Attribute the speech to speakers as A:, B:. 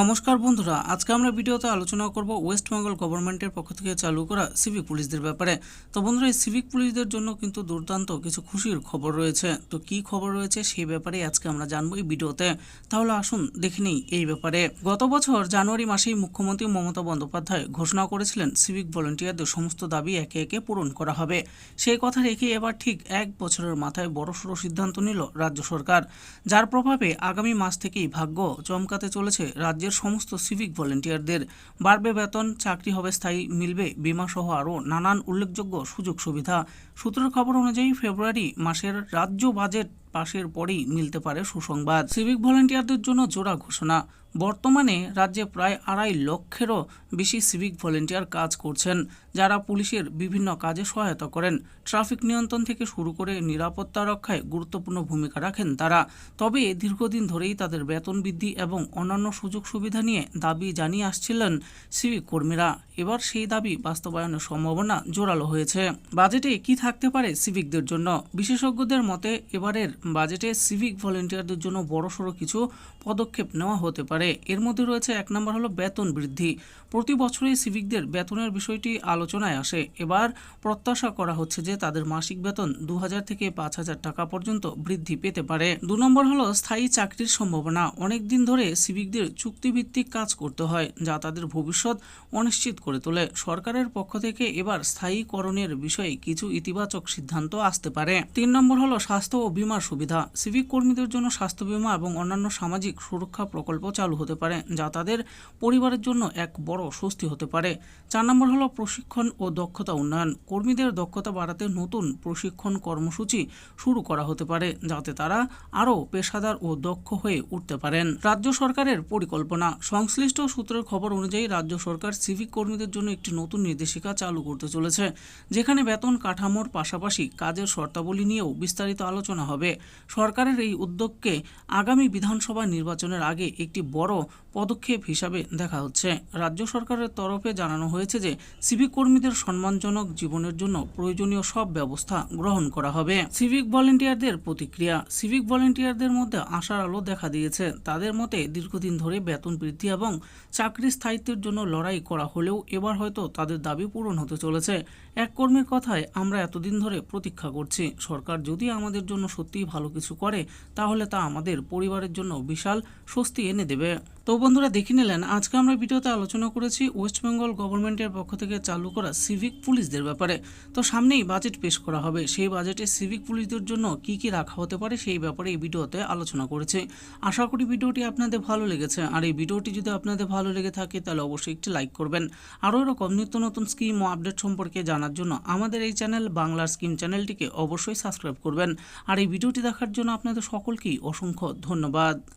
A: নমস্কার বন্ধুরা, আজকে আমরা ভিডিওতে আলোচনা করব ওয়েস্ট বেঙ্গল গভর্নমেন্টের পক্ষ থেকে চালু করা সিভিক পুলিশদের ব্যাপারে। তো বন্ধুরা, এই সিভিক পুলিশদের জন্য কিন্তু দুর্দান্ত কিছু খুশির খবর রয়েছে। তো কি খবর রয়েছে সেই ব্যাপারে আজকে আমরা জানব এই ভিডিওতে। তাহলে আসুন দেখে নিই এই ব্যাপারে। গত বছর জানুয়ারি মাসেই মুখ্যমন্ত্রী মমতা বন্দ্যোপাধ্যায় ঘোষণা করেছিলেন, সিভিক ভলেন্টিয়ারদের সমস্ত দাবি একে একে পূরণ করা হবে। সেই কথা রেখে এবার ঠিক এক বছরের মাথায় বড়সড় সিদ্ধান্ত নিল রাজ্য সরকার। যার প্রভাবে আগামী মাস থেকেই ভাগ্য চমকাতে চলেছে রাজ্যের সমস্ত সিভিক ভলেন্টিয়ারদের বাড়বে বেতন, চাকরি হবে স্থায়ী, মিলবে বিমা সহ আরও নানান উল্লেখযোগ্য সুযোগ সুবিধা। সূত্রের খবর অনুযায়ী ফেব্রুয়ারি মাসের রাজ্য বাজেট পাশের পরেই মিলতে পারে সুসংবাদ। সিভিক ভলেন্টিয়ারদের জন্য জোড়া ঘোষণা। বর্তমানে রাজ্যে প্রায় আড়াই লক্ষেরও বেশি সিভিক ভলেন্টিয়ার কাজ করছেন, যারা পুলিশের বিভিন্ন কাজে সহায়তা করেন। ট্রাফিক নিয়ন্ত্রণ থেকে শুরু করে নিরাপত্তা রক্ষায় গুরুত্বপূর্ণ ভূমিকা রাখেন তারা। তবে দীর্ঘদিন ধরেই তাদের বেতন বৃদ্ধি এবং অন্যান্য সুযোগ সুবিধা নিয়ে দাবি জানিয়ে আসছিলেন সিভিক কর্মীরা। এবার সেই দাবি বাস্তবায়নের সম্ভাবনা জোরালো হয়েছে। বাজেটে কি থাকতে পারে সিভিকদের জন্য? বিশেষজ্ঞদের মতে, এবারের বাজেটে সিভিক ভলেন্টিয়ারদের জন্য বড়সড় কিছু পদক্ষেপ নেওয়া হতে পারে। এর মধ্যে রয়েছে এক নম্বর হলো বেতন বৃদ্ধি। প্রতি বছরই সিভিকদের বেতনের বিষয়টি আলোচনায় আসে। এবার প্রত্যাশা করা হচ্ছে যে তাদের মাসিক বেতন দু হাজার থেকে পাঁচ হাজার টাকা পর্যন্ত বৃদ্ধি পেতে পারে। দু নম্বর হলো স্থায়ী চাকরির সম্ভাবনা। অনেক দিন ধরে সিভিকদের চুক্তিভিত্তিক কাজ করতে হয়, যা তাদের ভবিষ্যৎ অনিশ্চিত করে তোলে। সরকারের পক্ষ থেকে এবার স্থায়ীকরণের বিষয়ে কিছু ইতিবাচক সিদ্ধান্ত আসতে পারে। তিন নম্বর হলো স্বাস্থ্য ও বীমার সুবিধা। সিভিক কর্মীদের জন্য স্বাস্থ্য বীমা এবং অন্যান্য সামাজিক সুরক্ষা প্রকল্প চালু হতে পারে, যা তাদের পরিবারের জন্য এক বড় স্বস্তি হতে পারে। চার নম্বর হলো প্রশিক্ষণ ও দক্ষতা উন্নয়ন। কর্মীদের দক্ষতা বাড়াতে নতুন প্রশিক্ষণ কর্মসূচি শুরু করা হতে পারে, যাতে তারা আরও পেশাদার ও দক্ষ হয়ে উঠতে পারেন। রাজ্য সরকারের পরিকল্পনা। সংশ্লিষ্ট সূত্রের খবর অনুযায়ী রাজ্য সরকার সিভিক কর্মীদের জন্য একটি নতুন নির্দেশিকা চালু করতে চলেছে, যেখানে বেতন কাঠামোর পাশাপাশি কাজের শর্তাবলী নিয়েও বিস্তারিত আলোচনা হবে। সরকারের এই উদ্যোগকে আগামী বিধানসভা নির্বাচনের আগে একটি বড় পদক্ষেপ হিসাবে দেখা হচ্ছে। রাজ্য সরকারের তরফে জানানো হয়েছে যে, সিভিক কর্মীদের সম্মানজনক জীবনের জন্য প্রয়োজনীয় সব ব্যবস্থা গ্রহণ করা হবে। সিভিক ভলেন্টিয়ারদের প্রতিক্রিয়া। সিভিক ভলেন্টিয়ারদের মধ্যে আশার আলো দেখা দিয়েছে। তাদের মতে, দীর্ঘদিন ধরে বেতন বৃদ্ধি এবং চাকরির স্থায়িত্বের জন্য লড়াই করা হলেও এবার হয়তো তাদের দাবি পূরণ হতে চলেছে। এক কর্মীর কথায়, আমরা এতদিন ধরে প্রতীক্ষা করছি। সরকার যদি আমাদের জন্য সত্যিই ভালো কিছু করে তাহলে তা আমাদের পরিবারের জন্য বিশাল স্বস্তি এনে দেবে। তো বন্ধুরা দেখে নিলেন, আজকে আমরা ভিডিওতে আলোচনা করেছি ওয়েস্ট বেঙ্গল গভর্নমেন্টের পক্ষ থেকে চালু করা সিভিক পুলিশদের ব্যাপারে। তো সামনেই বাজেট পেশ করা হবে। সেই বাজেটে সিভিক পুলিশদের জন্য কি কি রাখা হতে পারে সেই ব্যাপারে এই ভিডিওতে আলোচনা করেছি। আশা করি ভিডিওটি আপনাদের ভালো লেগেছে। আর এই ভিডিওটি যদি আপনাদের ভালো লেগে থাকে, তাহলে অবশ্যই একটি লাইক করবেন। আরও এরকম নিত্য নতুন স্কিম ও আপডেট সম্পর্কে জানার জন্য আমাদের এই চ্যানেল বাংলার স্কিম চ্যানেলটিকে অবশ্যই সাবস্ক্রাইব করবেন। আর এই ভিডিওটি দেখার জন্য আপনাদের সকলকেই অসংখ্য ধন্যবাদ।